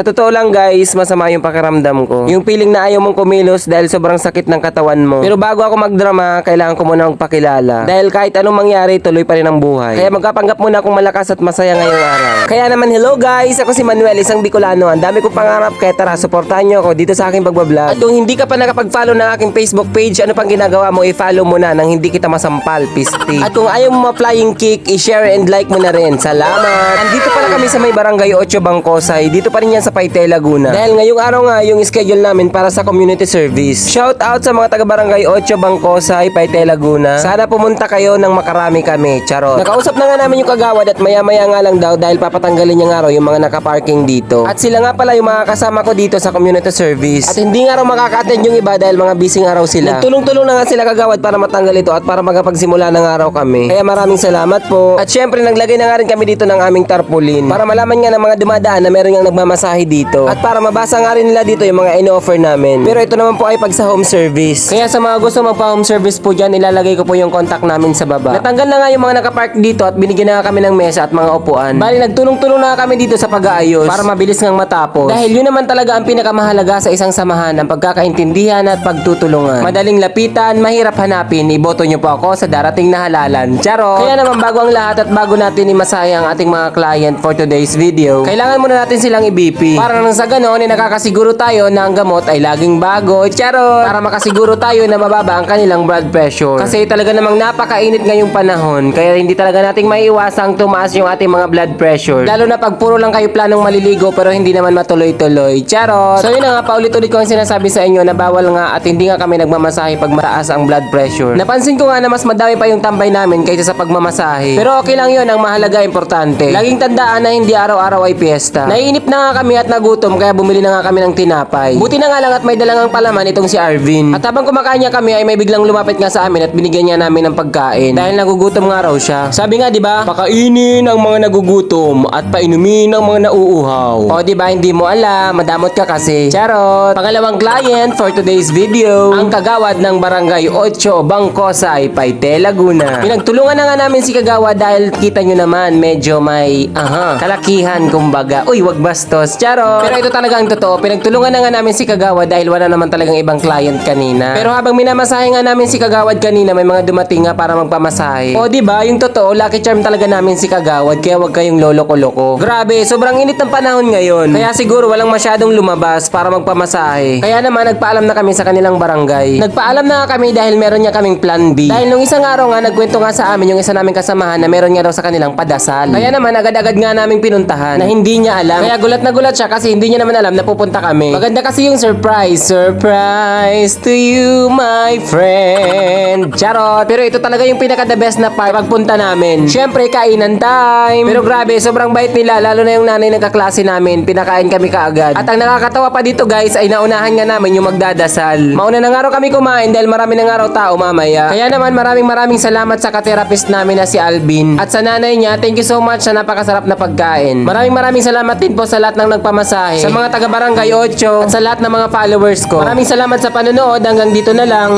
Sa totoo lang guys, masama yung pakiramdam ko. Yung feeling na ayaw mong kumilos dahil sobrang sakit ng katawan mo. Pero bago ako magdrama, kailangan ko muna magpakilala. Dahil kahit anong mangyari, tuloy pa rin ang buhay. Kaya magkapanggap muna akong malakas at masaya ngayong araw. Kaya naman, hello guys! Ako si Manuel, isang Bicolano. Ang dami kong pangarap, kaya tara, suportahan nyo ako dito sa aking pagbablog. At kung hindi ka pa nakapag-follow ng aking Facebook page, ano pang ginagawa mo, i-follow mo na nang hindi kita masampal, pisti. At kung ayaw mo ma-flying kick, i-share and like mo na rin. Salamat! Andito pala kami sa may barangay 8 Bangkosay. Dito pa rin yan sa Paitay, Laguna. Dahil ngayong araw nga, yung schedule namin para sa community service. Shout out sa mga taga barangay 8 Bangkosay, Paitay, Laguna. Sana pumunta kayo nang makarami kami. Charot. Nakausap na nga namin yung kagawad at maya-maya nga lang daw dahil papatanggalin niya nga raw yung mga nakaparking dito. At sila nga pala yung mga kasama ko dito sa community service. At hindi nga raw makaka-attend yung iba dahil mga busy nga raw sila. Nagtulong-tulong na nga sila kagawad para matanggal ito at para magapagsimula na nga raw kami. Kaya maraming salamat po. At syempre naglagay na nga rin kami dito ng aming tarpaulin para malaman nga ng mga dumadaan na meron nga nagmamasahe dito. At para mabasa nga rin nila dito yung mga in-offer namin. Pero ito naman po ay pag sa home service. Kaya sa mga gusto magpa-home service po dyan, ilalagay ko po yung contact namin sa baba. Natanggal na nga yung mga nakapark dito at binigyan na nga kami ng mesa at mga upuan. Bali, nagtulong-tulong na kami dito sa pag-aayos para mabilis ngang matapos. Dahil yun naman talaga ang pinakamahalaga sa isang samahan, ang pagkakaintindihan at pagtutulungan. Madaling lapitan, mahirap hanapin, iboto nyo po ako sa darating na halalan. Charo! Kaya naman bago ang lahat at bago natin imasaya ang ating mga client for today's video, kailangan muna natin silang i-BP. Para nang sa ganon, ay nakakasiguro tayo na ang gamot ay laging bago. Charo! Para makasiguro tayo na mababa ang kanilang blood pressure. Kasi talaga namang napakainit ngayong panahon, kaya hindi talaga nating maiiwasang tumaas yung ating mga blood pressure. Lalo na pag puro lang kayo planong maliligo pero hindi naman matuloy-tuloy. Charot! So yun na nga, paulit-ulit ko ang sinasabi sa inyo na bawal nga at hindi nga kami nagmamasahe pag mataas ang blood pressure. Napansin ko nga na mas madami pa yung tambay namin kaysa sa pagmamasahe. Pero okay lang yun, ang mahalaga importante. Laging tandaan na hindi araw-araw ay piyesta. Naiinip na nga kami at nagutom kaya bumili na nga kami ng tinapay. Buti na nga lang at may dalangang palaman itong si Arvin. At habang kumakain niya kami ay may biglang lumapit nga sa amin at binigyan niya namin ng pagkain. Dahil nagugutom nga raw siya. Sabi nga 'di ba? Pakainin ang mga nagugutom at painumin ang mga nauuhaw. O 'di ba hindi mo alam, madamot ka kasi. Charot. Pangalawang client for today's video, ang kagawad ng Barangay 8 Bangkosay, Paite, Laguna. Pinagtulungan na nga namin si kagawad dahil kita nyo naman medyo may aha, kalakihan kumbaga. Uy, wag bastos. Charot. Pero ito talaga ang totoo. Pinagtulungan na nga namin si kagawad dahil wala naman talagang ibang client kanina. Pero habang minamasahe nga namin si kagawad kanina, may mga dumating nga para magpamasahe. O di ba, yung totoo, lucky charm talaga namin si kagawad kaya wag kayong lolo-koloko. Grabe, sobrang init ng panahon ngayon. Kaya siguro walang masyadong lumabas para magpamasahe. Kaya naman nagpaalam na kami sa kanilang barangay. Nagpaalam na kami dahil meron niya kaming plan B. Dahil nung isang araw nga nagkwento nga sa amin yung isa naming kasamahan na meron nga daw sa kanilang padasal. Kaya naman agad-agad nga naming pinuntahan na hindi niya alam. Kaya gulat na gulat siya kasi hindi niya naman alam na pupunta kami. Maganda kasi yung surprise. Surprise to you, my friend. Charot. Pero ito talaga yung pinaka the best na part pagpunta namin. Syempre, kainan time. Pero grabe, sobrang bait nila. Lalo na yung nanay ng kaklase namin. Pinakain kami kaagad. At ang nakakatawa pa dito guys ay naunahan nga namin yung magdadasal. Mauna na nga raw kami kumain dahil marami na nga raw tao mamaya. Kaya naman maraming maraming salamat sa ka-therapist namin na si Alvin. At sa nanay niya, thank you so much sa napakasarap na pagkain. Maraming maraming salamat din po sa lahat ng nagpamasahe. Sa mga taga Barangay 8 at sa lahat ng mga followers ko. Maraming salamat sa panonood. Hanggang dito na lang.